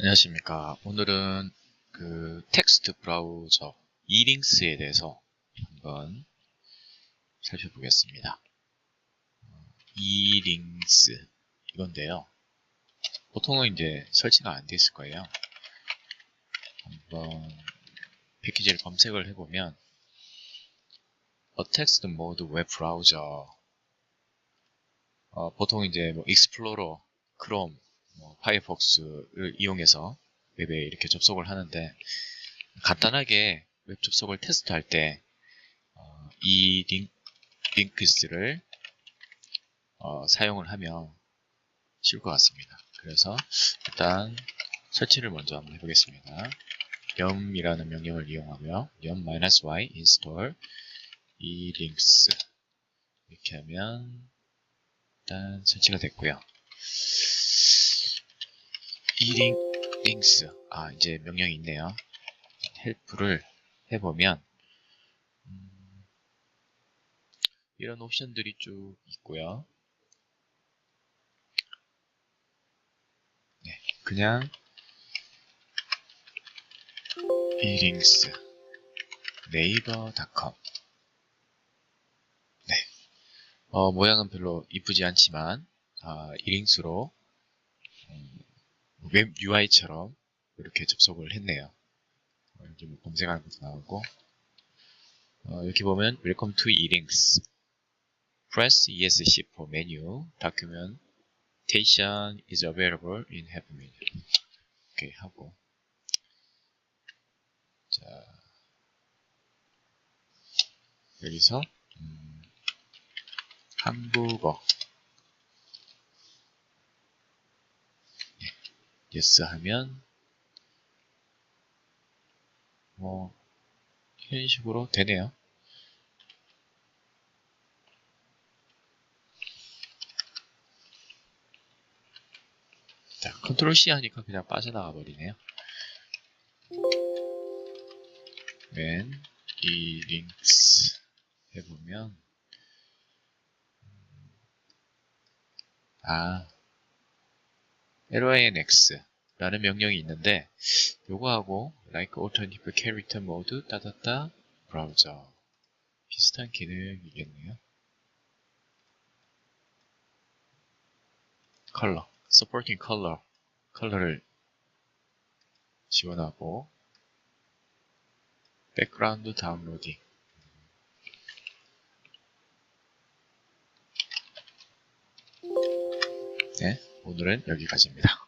안녕하십니까. 오늘은 그 텍스트 브라우저 이링스에 대해서 한번 살펴보겠습니다. 이링스 이건데요. 보통은 이제 설치가 안 돼 있을 거예요. 한번 패키지를 검색을 해보면 A Text Mode Web 어, 보통 이제 뭐 익스플로러, 크롬, 뭐 파이어폭스를 이용해서 웹에 이렇게 접속을 하는데 간단하게 웹 접속을 테스트할 때 어, 링크스를 어, 사용을 하면 쉬울 것 같습니다. 그래서 일단 설치를 먼저 한번 해보겠습니다. yum이라는 명령을 이용하며 yum-y install 이 링크스 이렇게 하면 일단 설치가 됐고요. 이링 링스 아 이제 명령이 있네요. 헬프를 해보면 음, 이런 옵션들이 쭉 있고요. 네, 그냥 이링스 네이버닷컴 네, 어, 모양은 별로 이쁘지 않지만 아, 이링스로 음, 웹 UI처럼 이렇게 접속을 했네요. 어, 여기 뭐 검색하는 것도 나오고 어, 여기 보면 Welcome to eLinks Press ESC for menu Documentation is available in help menu 이렇게 하고 자 여기서 음, 한국어 yes 하면 뭐 이런 식으로 되네요. 자, 컨트롤 C 하니까 그냥 빠져나가 버리네요. 맨, 이 링크스 해보면, 아, linx 라는 명령이 있는데 요거하고 like alternative character mode 따다따 브라우저 비슷한 기능이겠네요. 컬러 supporting color 컬러를 지원하고 백그라운드 다운로딩 오늘은 여기까지입니다.